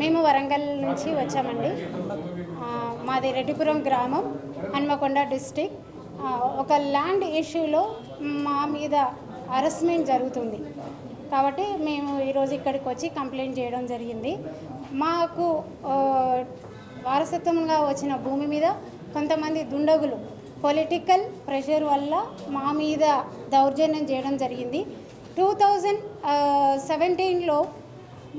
మేము వరంగల్ నుంచి వచ్చామండి. మాది రెడ్డిపురం గ్రామం హన్మకొండ డిస్టిక్. ఒక ల్యాండ్ ఇష్యూలో మా మీద అరెస్ట్మెంట్ జరుగుతుంది. కాబట్టి మేము ఈరోజు ఇక్కడికి వచ్చి కంప్లైంట్ చేయడం జరిగింది. మాకు వారసత్వంగా వచ్చిన భూమి మీద కొంతమంది దుండగులు పొలిటికల్ ప్రెషర్ వల్ల మా మీద దౌర్జన్యం చేయడం జరిగింది. టూ థౌజండ్ సెవెంటీన్లో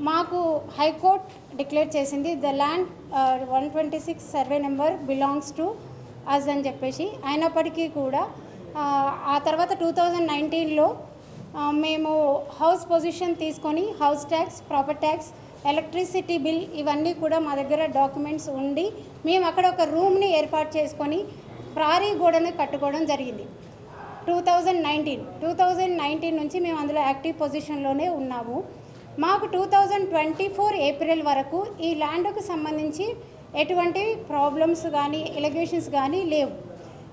మాకు హైకోర్ట్ డిక్లేర్ చేసింది the land one twenty six survey number belongs to us అని చెప్పేసి. అయినప్పటికీ కూడా ఆ, తర్వాత టూ థౌజండ్ నైన్టీన్లో మేము హౌస్ పొజిషన్ తీసుకొని house tax proper tax electricity bill ఇవన్నీ కూడా మా దగ్గర డాక్యుమెంట్స్ ఉండి మేము అక్కడ ఒక రూమ్ని ఏర్పాటు చేసుకొని ప్రారీ గోడను కట్టుకోవడం జరిగింది. Two thousand nineteen two thousand nineteen నుంచి మేము అందులో యాక్టివ్ పొజిషన్లోనే ఉన్నాము. మాకు two thousand twenty four April వరకు ఈ ల్యాండ్కు సంబంధించి ఎటువంటి ప్రాబ్లమ్స్ కానీ ఎలిగేషన్స్ కానీ లేవు.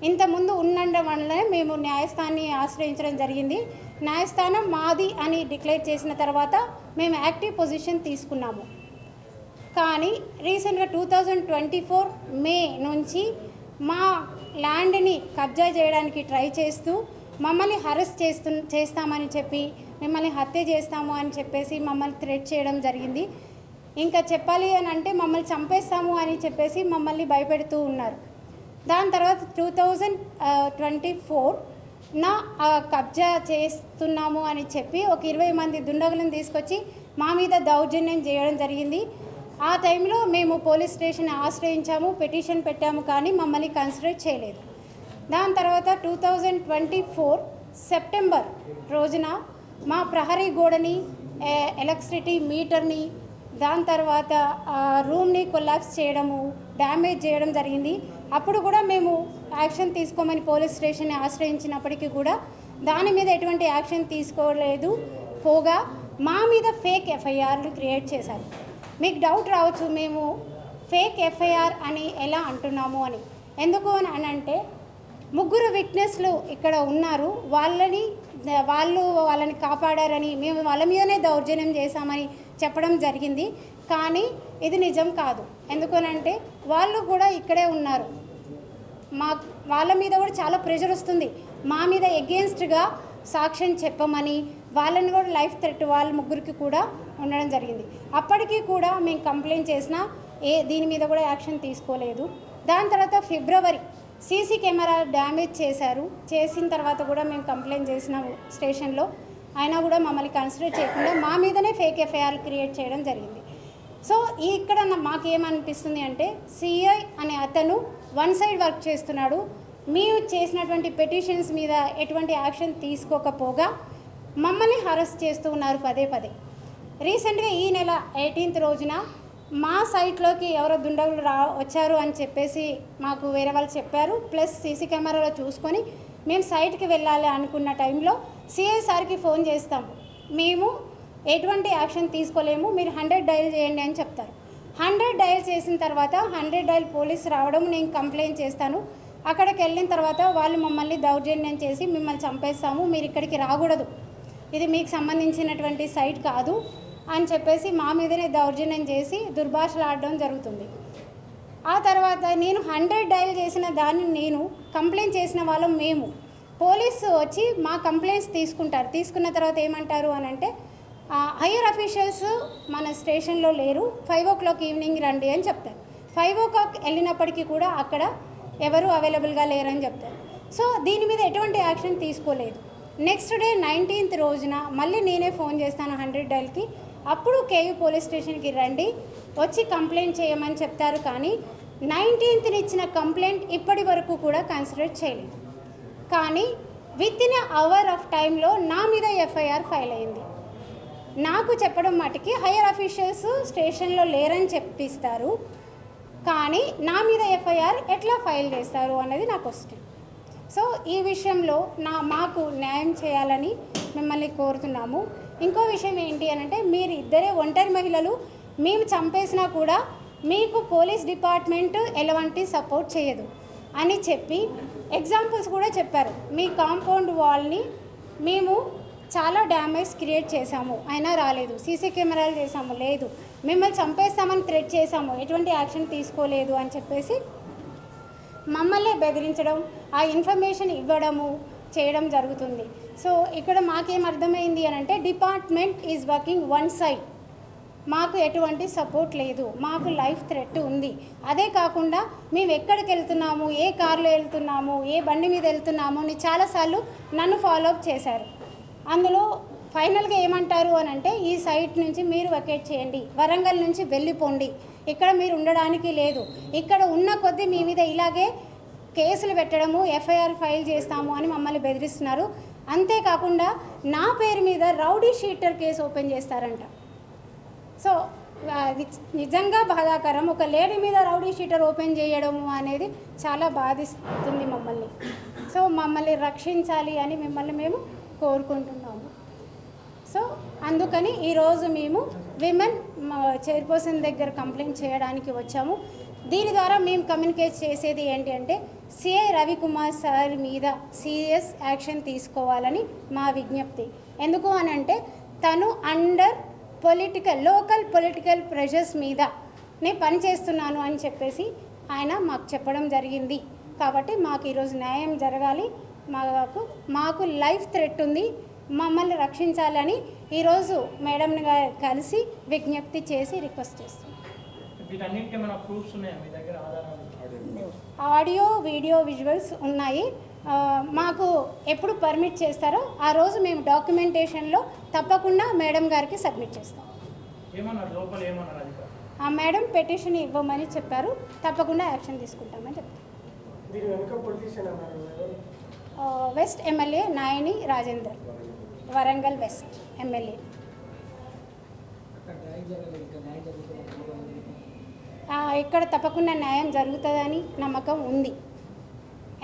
ఇంతకుముందు ఉండడం వల్లనే మేము న్యాయస్థానాన్ని ఆశ్రయించడం జరిగింది. న్యాయస్థానం మాది అని డిక్లేర్ చేసిన తర్వాత మేము యాక్టివ్ పొజిషన్ తీసుకున్నాము. కానీ రీసెంట్గా two thousand twenty four May నుంచి మా ల్యాండ్ని కబ్జా చేయడానికి ట్రై చేస్తూ మమ్మల్ని హరెస్ చేస్తు చేస్తామని చెప్పి మిమ్మల్ని హత్య చేస్తాము అని చెప్పేసి మమ్మల్ని థ్రెట్ చేయడం జరిగింది. ఇంకా చెప్పాలి అని అంటే మమ్మల్ని చంపేస్తాము అని చెప్పేసి మమ్మల్ని భయపెడుతూ ఉన్నారు. దాని తర్వాత టూ థౌజండ్ ట్వంటీ ఫోర్ నా కబ్జా చేస్తున్నాము అని చెప్పి ఒక ఇరవై మంది దుండగులను తీసుకొచ్చి మా మీద దౌర్జన్యం చేయడం జరిగింది. ఆ టైంలో మేము పోలీస్ స్టేషన్ ఆశ్రయించాము పిటిషన్ పెట్టాము కానీ మమ్మల్ని కన్సిడర్ చేయలేదు. దాని తర్వాత two thousand twenty four September రోజున మా ప్రహరీ గోడని ఎలక్ట్రిసిటీ మీటర్ని దాని తర్వాత రూమ్ని కొలాప్స్ చేయడము డ్యామేజ్ చేయడం జరిగింది. అప్పుడు కూడా మేము యాక్షన్ తీసుకోమని పోలీస్ స్టేషన్ని ఆశ్రయించినప్పటికీ కూడా దాని మీద ఎటువంటి యాక్షన్ తీసుకోలేదు. పోగా మా మీద ఫేక్ ఎఫ్ఐఆర్లు క్రియేట్ చేశారు. మీకు డౌట్ రావచ్చు మేము ఫేక్ ఎఫ్ఐఆర్ అని ఎలా అంటున్నాము అని. ఎందుకు అని అంటే ముగ్గురు విట్నెస్లు ఇక్కడ ఉన్నారు. వాళ్ళని వాళ్ళు వాళ్ళని కాపాడారని మేము వాళ్ళ మీదనే దౌర్జన్యం చేశామని చెప్పడం జరిగింది. కానీ ఇది నిజం కాదు. ఎందుకనంటే వాళ్ళు కూడా ఇక్కడే ఉన్నారు. మా వాళ్ళ మీద కూడా చాలా ప్రెషర్ వస్తుంది. మా మీద ఎగెన్స్ట్గా సాక్ష్యం చెప్పమని వాళ్ళని కూడా లైఫ్ థ్రెట్ వాళ్ళ ముగ్గురికి కూడా ఉండడం జరిగింది. అప్పటికీ కూడా మేము కంప్లైంట్ చేసినా ఏ దీని మీద కూడా యాక్షన్ తీసుకోలేదు. దాని తర్వాత ఫిబ్రవరి సీసీ కెమెరా డ్యామేజ్ చేశారు. చేసిన తర్వాత కూడా మేము కంప్లైంట్ చేసినాము స్టేషన్లో అయినా కూడా మమ్మల్ని కన్సిడర్ చేయకుండా మా మీదనే ఫేక్ ఎఫ్ఐఆర్ క్రియేట్ చేయడం జరిగింది. సో ఇక్కడ నా- మాకేమనిపిస్తుంది అంటే సిఐ అనే అతను వన్ సైడ్ వర్క్ చేస్తున్నాడు. మీరు చేసినటువంటి పెటిషన్స్ మీద ఎటువంటి యాక్షన్ తీసుకోకపోగా మమ్మల్ని హరెస్ట్ చేస్తూ ఉన్నారు పదే పదే. రీసెంట్గా ఈ నెల ఎయిటీన్త్ రోజున మా సైట్లోకి ఎవరో దుండగులు రా వచ్చారు అని చెప్పేసి మాకు వేరే వాళ్ళు చెప్పారు. ప్లస్ సీసీ కెమెరాలో చూసుకొని మేము సైట్కి వెళ్ళాలి అనుకున్న టైంలో సిఐ సార్కి ఫోన్ చేస్తాం. మేము ఎటువంటి యాక్షన్ తీసుకోలేము. మీరు హండ్రెడ్ డయల్ చేయండి అని చెప్తారు. హండ్రెడ్ డయల్ చేసిన తర్వాత హండ్రెడ్ డయల్ పోలీస్ రావడం నేను కంప్లైంట్ చేస్తాను. అక్కడికి వెళ్ళిన తర్వాత వాళ్ళు మమ్మల్ని దౌర్జన్యం చేసి మిమ్మల్ని చంపేస్తాము. మీరు ఇక్కడికి రాకూడదు. ఇది మీకు సంబంధించినటువంటి సైట్ కాదు. అని చెప్పేసి మా మీదనే దౌర్జన్యం చేసి దుర్భాషలు ఆడడం జరుగుతుంది. ఆ తర్వాత నేను హండ్రెడ్ డైల్ చేసిన దాన్ని నేను కంప్లైంట్ చేసిన వాళ్ళం మేము. పోలీసు వచ్చి మా కంప్లైంట్స్ తీసుకుంటారు. తీసుకున్న తర్వాత ఏమంటారు అని అంటే హయ్యర్ అఫీషియల్స్ మన స్టేషన్లో లేరు. ఫైవ్ ఓ క్లాక్ ఈవినింగ్ రండి అని చెప్తారు. ఫైవ్ ఓ క్లాక్ వెళ్ళినప్పటికీ కూడా అక్కడ ఎవరు అవైలబుల్గా లేరని చెప్తారు. సో దీని మీద ఎటువంటి యాక్షన్ తీసుకోలేదు. నెక్స్ట్ డే నైన్టీన్త్ రోజున మళ్ళీ నేనే ఫోన్ చేస్తాను హండ్రెడ్ డైల్కి. అప్పుడు కేయూ పోలీస్ స్టేషన్కి రండి వచ్చి కంప్లైంట్ చేయమని చెప్తారు కానీ నైన్టీన్త్ని ఇచ్చిన కంప్లైంట్ ఇప్పటి వరకు కూడా కన్సిడర్ చేయలేదు. కానీ విత్ ఇన్ అవర్ ఆఫ్ టైంలో నా మీద ఎఫ్ఐఆర్ ఫైల్ అయింది. నాకు చెప్పడం మటుకి హైయర్ అఫీషియల్స్ స్టేషన్లో లేరని చెప్పిస్తారు కానీ నా మీద ఎఫ్ఐఆర్ ఎట్లా ఫైల్ చేస్తారు అన్నది నా క్వశ్చన్. సో ఈ విషయంలో నా మాకు న్యాయం చేయాలని మిమ్మల్ని కోరుతున్నాము. ఇంకో విషయం ఏంటి అని అంటే మీరు ఇద్దరే ఒంటరి మహిళలు మేము చంపేసినా కూడా మీకు పోలీస్ డిపార్ట్మెంట్ ఎలాంటి సపోర్ట్ చేయదు అని చెప్పి ఎగ్జాంపుల్స్ కూడా చెప్పారు. మీ కాంపౌండ్ వాల్ని మేము చాలా డ్యామేజ్ క్రియేట్ చేశాము. అయినా రాలేదు. సీసీ కెమెరాలు చేసాము లేదు. మిమ్మల్ని చంపేస్తామని థ్రెట్ చేశాము. ఎటువంటి యాక్షన్ తీసుకోలేదు అని చెప్పేసి మమ్మల్ని బెదిరించడం ఆ ఇన్ఫర్మేషన్ ఇవ్వడము చేయడం జరుగుతుంది. సో ఇక్కడ మాకేం అర్థమైంది అని అంటే department is working one side. మాకు ఎటువంటి సపోర్ట్ లేదు. మాకు లైఫ్ థ్రెట్ ఉంది. అదే కాకుండా మేము ఎక్కడికి వెళ్తున్నాము ఏ కార్లో వెళ్తున్నాము ఏ బండి మీద వెళ్తున్నాము అని చాలాసార్లు నన్ను ఫాలో అప్ చేశారు. అందులో ఫైనల్గా ఏమంటారు అని అంటే ఈ సైట్ నుంచి మీరు వెకేట్ చేయండి. వరంగల్ నుంచి వెళ్ళిపోండి. ఇక్కడ మీరు ఉండడానికి లేదు. ఇక్కడ ఉన్న కొద్దీ మీ మీద ఇలాగే కేసులు పెట్టడము ఎఫ్ఐఆర్ ఫైల్ చేస్తాము అని మమ్మల్ని బెదిరిస్తున్నారు. అంతేకాకుండా నా పేరు మీద రౌడీ షీటర్ కేసు ఓపెన్ చేస్తారంట. సో అది నిజంగా బాధాకరం. ఒక లేడీ మీద రౌడీ షీటర్ ఓపెన్ చేయడము అనేది చాలా బాధిస్తుంది మమ్మల్ని. సో మమ్మల్ని రక్షించాలి అని మిమ్మల్ని మేము కోరుకుంటున్నాము. సో అందుకని ఈరోజు మేము విమెన్ చైర్పర్సన్ దగ్గర కంప్లైంట్ చేయడానికి వచ్చాము. దీని ద్వారా మేము కమ్యూనికేట్ చేసేది ఏంటి అంటే సిఐ రవికుమార్ సార్ మీద సీరియస్ యాక్షన్ తీసుకోవాలని మా విజ్ఞప్తి. ఎందుకు అని అంటే తను under political local political pressures మీద నేను పనిచేస్తున్నాను అని చెప్పేసి ఆయన మాకు చెప్పడం జరిగింది. కాబట్టి మాకు ఈరోజు న్యాయం జరగాలి. మాకు మాకు లైఫ్ థ్రెట్ ఉంది. మమ్మల్ని రక్షించాలని ఈరోజు మేడంని కలిసి విజ్ఞప్తి చేసి రిక్వెస్ట్ చేస్తున్నాం. వీటన్నిటికీ ఏమైనా ప్రూఫ్స్ ఉన్నాయా? మీ దగ్గర ఆధారాలు? ఆడియో వీడియో విజువల్స్ ఉన్నాయి. మాకు ఎప్పుడు పర్మిట్ చేస్తారో ఆ రోజు మేము డాక్యుమెంటేషన్లో తప్పకుండా మేడం గారికి సబ్మిట్ చేస్తాం. ఆ మేడం పెటిషన్ ఇవ్వమని చెప్పారు. తప్పకుండా యాక్షన్ తీసుకుంటామని చెప్పారు దీని వెనుక పొలిటీషియన్ అన్నారు ఎవరు? ఆ, west MLA Nayini Rajender. Warangal west MLA. ఇక్కడ తప్పకుండా న్యాయం జరుగుతుందని నమ్మకం ఉంది.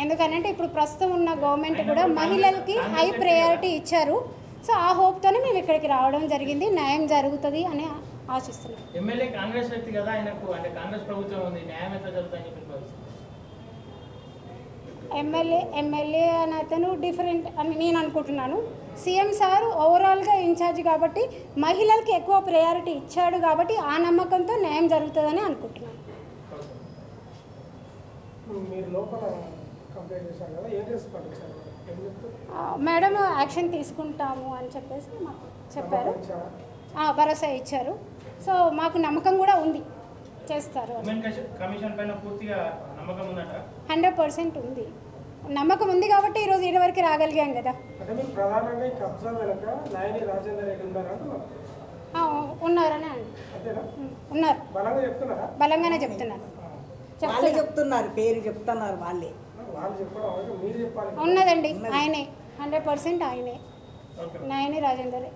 ఎందుకనంటే ఇప్పుడు ప్రస్తుతం ఉన్న గవర్నమెంట్ కూడా మహిళలకి హై ప్రయారిటీ ఇచ్చారు. సో ఆ హోప్తోనే మేము ఇక్కడికి రావడం జరిగింది. న్యాయం జరుగుతుంది అని ఆశిస్తున్నాం. ఎమ్మెల్యే కాంగ్రెస్ వ్యక్తి కదా ఆయనకు అంటే కాంగ్రెస్ ప్రభుత్వం ఉంది. న్యాయం ఎట్లా జరుగుతుందని చెప్పి భావిస్తారు ఎమ్మెల్యే ఎమ్మెల్యే అని అతను డిఫరెంట్ అని నేను అనుకుంటున్నాను. సీఎం సార్ ఓవరాల్గా ఇన్ఛార్జ్ కాబట్టి మహిళలకి ఎక్కువ ప్రయారిటీ ఇచ్చాడు కాబట్టి ఆ నమ్మకంతో న్యాయం జరుగుతుందని అనుకుంటున్నాను. మీరు లోపల కంప్లైంట్ చేశారు కదా ఏం రెస్పాండ్ ఇచ్చారు ఏం చెప్తారు ఆ, మేడం యాక్షన్ తీసుకుంటాము అని చెప్పేసి మాకు చెప్పారు. భరోసా ఇచ్చారు? సో మాకు నమ్మకం కూడా ఉంది చేస్తారు ఉమెన్ కమిషన్- కమిషన్ పైన పూర్తిగా నమ్మకం ఉందట? హండ్రెడ్ పర్సెంట్ ఉంది. నమ్మకం ఉంది కాబట్టి ఈరోజు ఇటు వరకు రాగలిగాం కదా. ఉన్నారని ఉన్నారు. బలంగానే చెప్తున్నారు. వాళ్ళే చెప్తున్నారు పేరు చెప్తున్నారు వాళ్ళే. వాళ్ళు చెప్పడం అవసరం, మీరు చెప్పాలి. ఉన్నదండి ఆయనే. హండ్రెడ్ పర్సెంట్ ఆయనే. నాయని రాజేందరే.